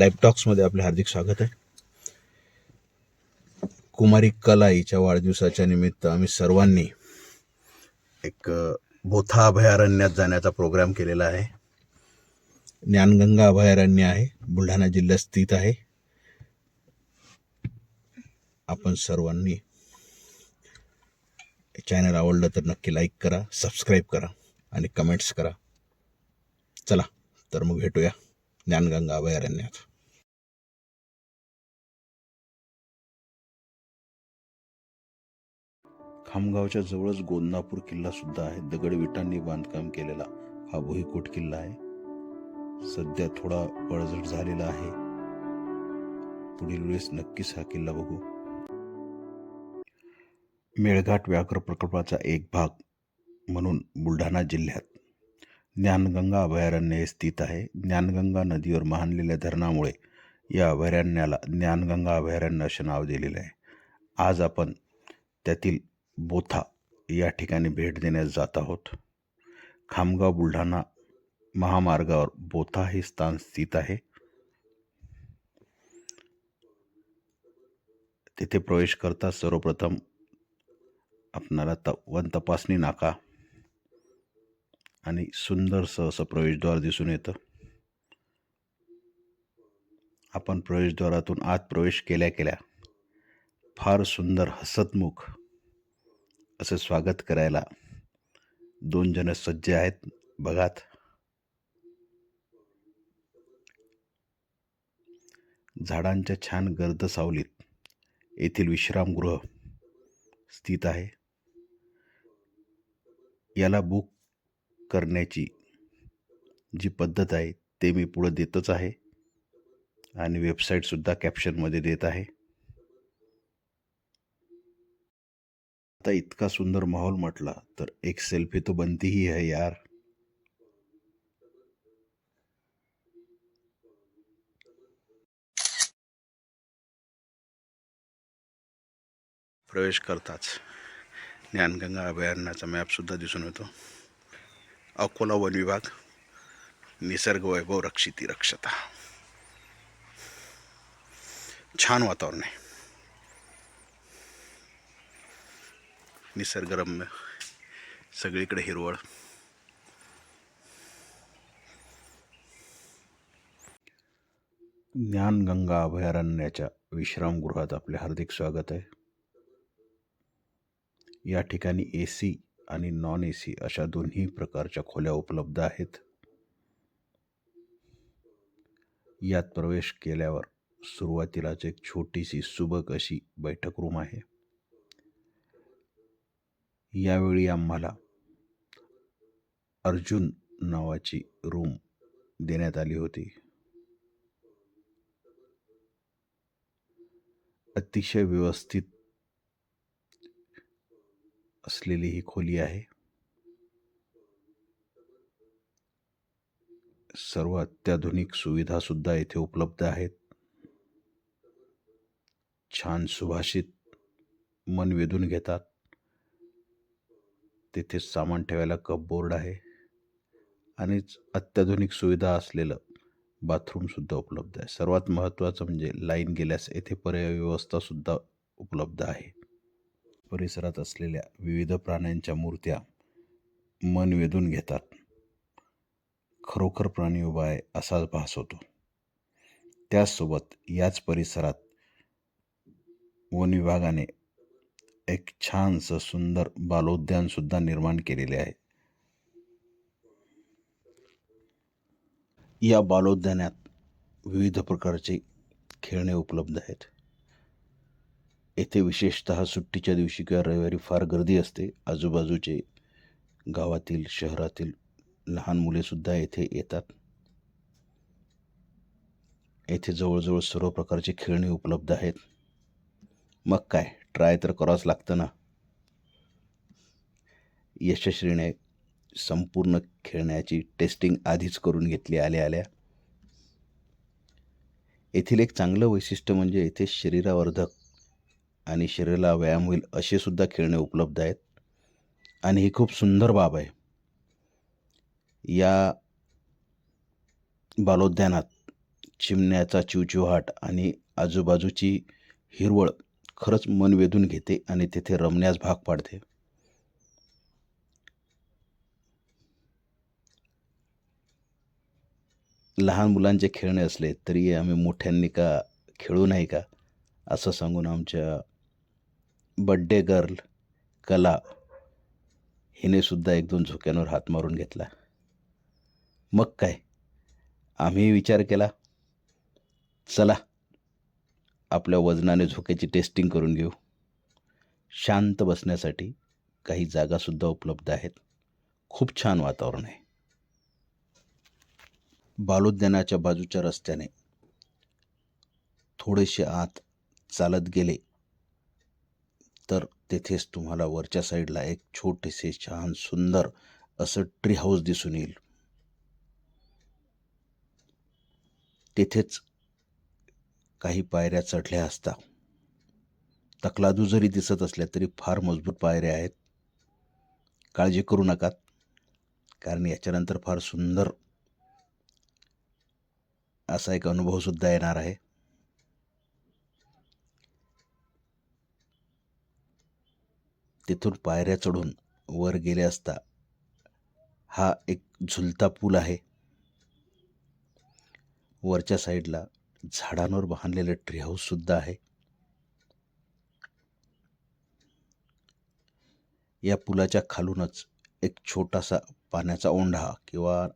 Live टॉक्समध्ये आपले हार्दिक स्वागत आहे. कुमारी कला हिच्या वाढदिवसाच्या निमित्त आम्ही सर्वांनी एक बोथा अभयारण्यात जाण्याचा प्रोग्राम केलेला आहे. ज्ञानगंगा अभयारण्य आहे. बुलढाणा जिल्ह्यात स्थित आहे. आपण सर्वांनी चॅनल आवडलं तर नक्की लाईक करा सबस्क्राईब करा आणि कमेंट्स करा. चला तर मग भेटूया ज्ञानगंगा अभयारण्यात. खामगावच्या जवळच गोंदापूर किल्ला सुद्धा आहे. दगड विटांनी बांधकाम केलेला हा भुईकोट किल्ला आहे. सध्या थोडा बळजट झालेला आहे. पुढील वेळेस नक्कीच हा किल्ला बघू. मेळघाट व्याघ्र प्रकल्पाचा एक भाग म्हणून बुलढाणा जिल्ह्यात ज्ञानगंगा अभयारण्य हे स्थित आहे. ज्ञानगंगा नदीवर मानलेल्या धरणामुळे या अभयारण्याला ज्ञानगंगा अभयारण्य असे नाव दिलेले आहे. आज आपण त्यातील बोथा या ठिकाणी भेट देण्यास जात आहोत. खामगाव बुलढाणा महामार्गावर बोथा हे स्थान स्थित आहे. तिथे प्रवेश करता सर्वप्रथम आपणाला त वन तपासणी नाका आणि सुंदरसं असं प्रवेशद्वार दिसून येतं. आपण प्रवेशद्वारातून आत प्रवेश केल्या केल्या फार सुंदर हसतमुख असं स्वागत करायला दोन जण सज्ज आहेत. बघात. झाडांच्या छान गर्द सावलीत येथील विश्रामगृह स्थित आहे. याला बुक करण्याची जी पद्धत आहे ते मी पुढं देतच आहे. आणि वेबसाईटसुद्धा कॅप्शनमध्ये देत आहे. आता इतका सुंदर माहोल म्हटला तर एक सेल्फी तो बनती ही है यार. प्रवेश करताच ज्ञानगंगा अभयारण्याचा मॅपसुद्धा दिसून येतो. अकोला वन विभाग निसर्ग वैभव रक्षिती रक्षता. छान वातावरण आहे. निसर्गरम्य. सगळीकडे हिरवळ. ज्ञानगंगा अभयारण्याच्या विश्रामगृहात आपले हार्दिक स्वागत आहे. या ठिकाणी ए सी आणि नॉन ए सी अशा दोन्ही प्रकारच्या खोल्या उपलब्ध आहेत. यात प्रवेश केल्यावर सुरुवातीलाच एक छोटीशी सुबक अशी बैठक रूम आहे. यावेळी आम्हाला अर्जुन नावाची रूम देण्यात आली होती. अतिशय व्यवस्थित असलेली ही खोली आहे. सर्व अत्याधुनिक सुविधासुद्धा येथे उपलब्ध आहेत. छान सुभाषित मन वेधून घेतात. तिथे सामान ठेवायला कपबोर्ड आहे. आणि अत्याधुनिक सुविधा असलेलं बाथरूमसुद्धा उपलब्ध आहे. सर्वात महत्त्वाचं म्हणजे लाईन गेल्यास येथे पर्याय व्यवस्थासुद्धा उपलब्ध आहे. परिसरात असलेल्या विविध प्राण्यांच्या मूर्त्या मन वेधून घेतात. खरोखर प्राणी उभा आहे असाच भास होतो. त्याचसोबत याच परिसरात वन विभागाने एक छानसं सुंदर बालोद्यानसुद्धा निर्माण केलेले आहे. या बालोद्यानात विविध प्रकारचे खेळणे उपलब्ध आहेत. येथे विशेषतः सुट्टीच्या दिवशी किंवा रविवारी फार गर्दी असते. आजूबाजूचे गावातील शहरातील लहान मुलेसुद्धा येथे येतात. येथे जवळजवळ सर्व प्रकारचे खेळणे उपलब्ध आहेत. मग काय? ट्राय तर करावंच लागतं ना. यशस्वीने संपूर्ण खेळण्याची टेस्टिंग आधीच करून घेतली आल्या आल्या. येथील एक चांगलं वैशिष्ट्य म्हणजे येथे शरीरावर्धक आणि शरीराला व्यायाम होईल असे सुद्धा खेळणे उपलब्ध आहेत. आणि ही खूप सुंदर बाब आहे. या बालोद्यानात चिमण्याचा चिवचिवाट आणि आजूबाजूची हिरवळ खरंच मन वेधून घेते आणि तेथे रमण्यास भाग पाडते. लहान मुलांचे खेळणे असले तरी आम्ही मोठ्यांनी का खेळू नाही का? असं सांगून आमच्या बड्डे गर्ल कला हिनेसुद्धा एक दोन झोक्यांवर हात मारून घेतला. मग काय? आम्ही विचार केला. चला. आपल्या वजनाने झोक्याची टेस्टिंग करून घेऊ. शांत बसण्यासाठी काही जागासुद्धा उपलब्ध आहेत. खूप छान वातावरण आहे. बालोद्यानाच्या बाजूच्या रस्त्याने थोडेसे आत चालत गेले तर तेथेच तुम्हाला वरच्या साईडला एक छोटेसे छान सुंदर असं ट्री हाऊस दिसून येईल. तेथेच काही पायऱ्या चढल्या असता. तकलादू जरी दिसत असल्या तरी फार मजबूत पायऱ्या आहेत. काळजी करू नका कारण याच्यानंतर फार सुंदर असा एक अनुभवसुद्धा येणार आहे. तिथून पायऱ्या चढून वर गेले असता हा एक झुलता पूल आहे. वरच्या साईडला झाडांवर बांधलेलं ट्री हाऊस सुद्धा आहे. या पुलाच्या खालूनच एक छोटासा पाण्याचा ओंढा किंवा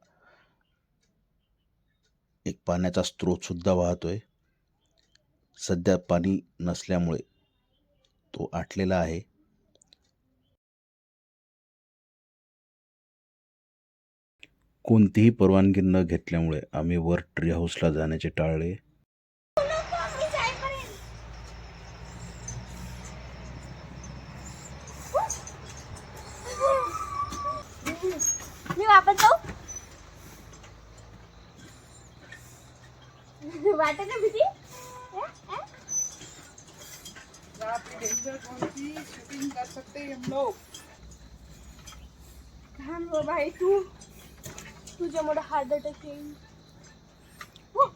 एक पाण्याचा स्रोतसुद्धा वाहतोय. सध्या पाणी नसल्यामुळे तो आटलेला आहे. कोणतीही परवानगी न घेतल्यामुळे आम्ही वर ट्री हाऊसला जाण्याचे टाळले मी वापस जाऊ वाटत ना भीती हं? हं? आपकी डेंजर कौन सी शूटिंग कर सकते हैं हम लोग थांब भाई तू. तुझ्यामुळे हार्ट अटॅक येईल. हो.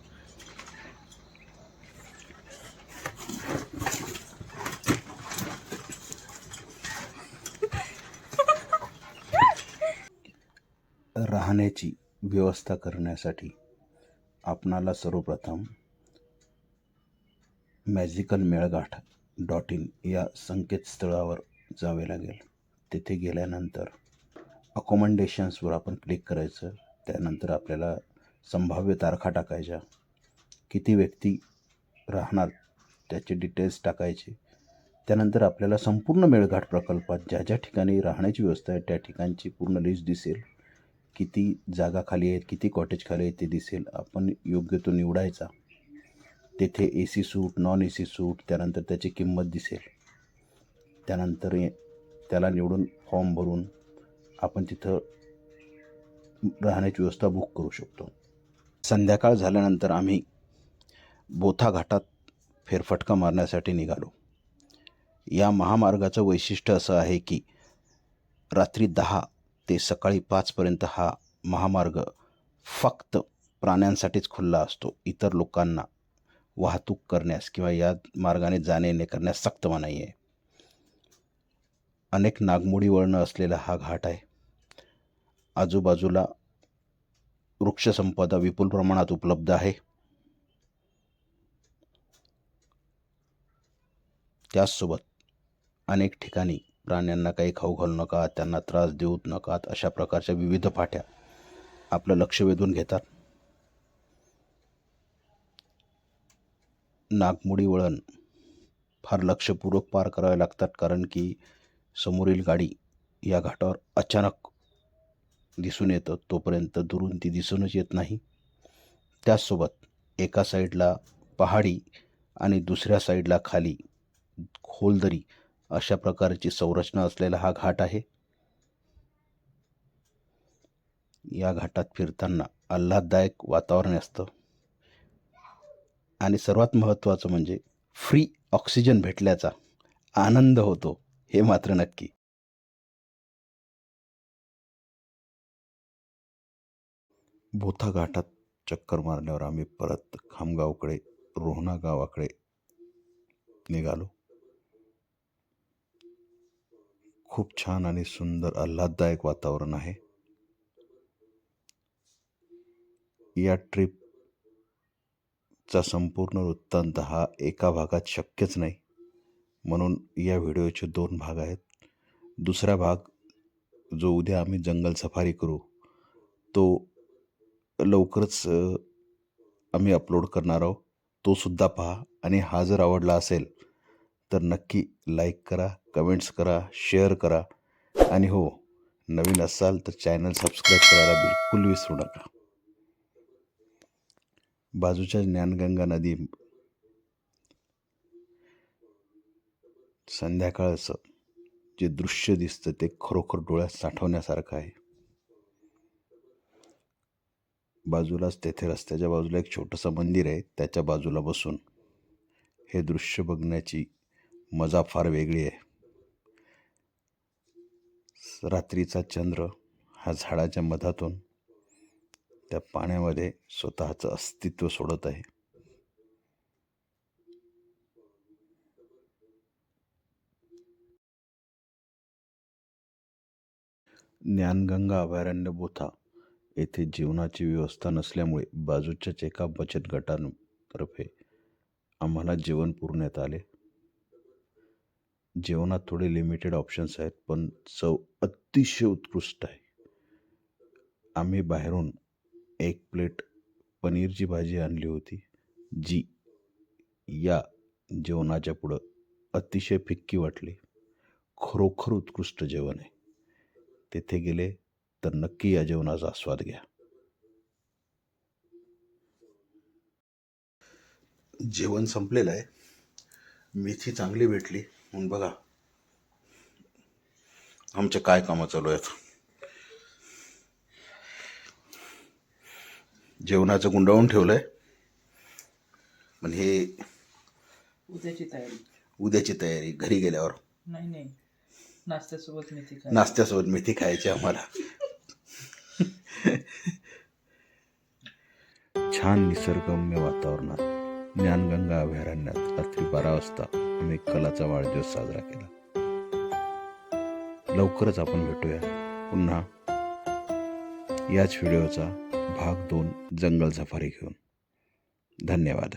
राहण्याची व्यवस्था करण्यासाठी आपणाला सर्वप्रथम मॅजिकल मेळघाट डॉट इन या संकेतस्थळावर जावे लागेल. तिथे गेल्यानंतर अकोमंडेशन्सवर आपण क्लिक करायचं. त्यानंतर आपल्याला संभाव्य तारखा टाकायच्या. किती व्यक्ती राहणार त्याचे डिटेल्स टाकायचे. त्यानंतर आपल्याला संपूर्ण मेळघाट प्रकल्पात ज्या ज्या ठिकाणी राहण्याची व्यवस्था आहे त्या ठिकाणची पूर्ण लिस्ट दिसेल. किती जागा खाली आहेत किती कॉटेज खाली आहेत ते दिसेल. आपण योग्य तो निवडायचा. तेथे A C suite non A C suite त्यानंतर त्याची किंमत दिसेल. त्यानंतर त्याला निवडून फॉर्म भरून आपण तिथं राहण्याची व्यवस्था बुक करू शकतो. संध्याकाळ झाल्यानंतर आम्ही बोथा घाटात फेरफटका मारण्यासाठी निघालो. या महामार्गाचं वैशिष्ट्य असं आहे की रात्री दहा ते सकाळी पाचपर्यंत हा महामार्ग फक्त प्राण्यांसाठीच खुल्ला असतो. इतर लोकांना वाहतूक करण्यास किंवा या मार्गाने जाणे येणे करण्यास सक्त मनाई आहे. अनेक नागमोडी वळणं असलेला हा घाट आहे. आजूबाजूला वृक्षसंपदा विपुल प्रमाणात उपलब्ध आहे. त्याचसोबत अनेक ठिकाणी प्राण्यांना काही खाऊ घालू नका त्यांना त्रास देऊ नका अशा प्रकारच्या विविध पाट्या आपलं लक्ष वेधून घेतात. नागमोडी वळण फार लक्षपूर्वक पार करावे लागतात कारण की समोरील गाडी या घाटावर अचानक दिसून येतं. तोपर्यंत दुरून ती दिसूनच येत नाही. त्याचसोबत एका साईडला पहाडी आणि दुसऱ्या साईडला खाली खोलदरी अशा प्रकारची संरचना असलेला हा घाट आहे. या घाटात फिरताना आल्हाददायक वातावरण असतं. आणि सर्वात महत्त्वाचं म्हणजे फ्री ऑक्सिजन भेटल्याचा आनंद होतो. हे मात्र नक्की. बोथा घाटात चक्कर मारल्यावर आम्ही परत खामगावकडे रोहना गावाकडे निघालो. खूप छान आणि सुंदर आल्हाददायक वातावरण आहे. या ट्रिपचा संपूर्ण वृत्तांत हा एका भागात शक्यच नाही. म्हणून या व्हिडिओचे दोन भाग आहेत. दुसरा भाग जो उद्या आम्ही जंगल सफारी करू तो लवकरच आम्ही अपलोड करणार आहोत. तो सुद्धा पहा. आणि हा जर आवडला असेल तर नक्की लाईक करा कमेंट्स करा शेअर करा. आणि हो नवीन असाल तर चॅनल सबस्क्राईब करायला बिलकुल विसरू नका. बाजूच्या ज्ञानगंगा नदी संध्याकाळचं जे दृश्य दिसतं ते खरोखर डोळ्यात साठवण्यासारखं आहे. बाजूलाच तेथे रस्त्याच्या बाजूला एक छोटंसं मंदिर आहे. त्याच्या बाजूला बसून हे दृश्य बघण्याची मजा फार वेगळी आहे. रात्रीचा चंद्र हा झाडाच्या मधातून त्या पाण्यामध्ये स्वतःचं अस्तित्व सोडत आहे. ज्ञानगंगा अभयारण्य बोथा येथे जेवणाची व्यवस्था नसल्यामुळे बाजूच्याच एका बचत गटातर्फे आम्हाला जेवण पुरण्यात आले. जेवणात थोडे लिमिटेड ऑप्शन्स आहेत पण चव अतिशय उत्कृष्ट आहे. आम्ही बाहेरून एक प्लेट पनीरची भाजी आणली होती जी या जेवणाच्या पुढं अतिशय फिक्की वाटली. खरोखर उत्कृष्ट जेवण आहे. तेथे गेले तर नक्की या जेवणाचा आस्वाद घ्या. जेवण संपलेलं आहे. मेथी चांगली भेटली. म्हणून बघा आमचे काय कामं चालू आहेत? जेवणाचं गुंडाळून ठेवलंय. पण हे उद्याची तयारी. उद्याची तयारी घरी गेल्यावर. नाही नाही. नाश्त्यासोबत मेथी काय नाश्त्यासोबत मेथी खायची आम्हाला. छान निसर्गम्य वातावरणात ज्ञानगंगा अभयारण्यात रात्री बारा वाजता आम्ही कलाचा वाढदिवस साजरा केला. लवकरच आपण भेटूया. पुन्हा याच व्हिडिओचा भाग दोन जंगल सफारी घेऊन. धन्यवाद.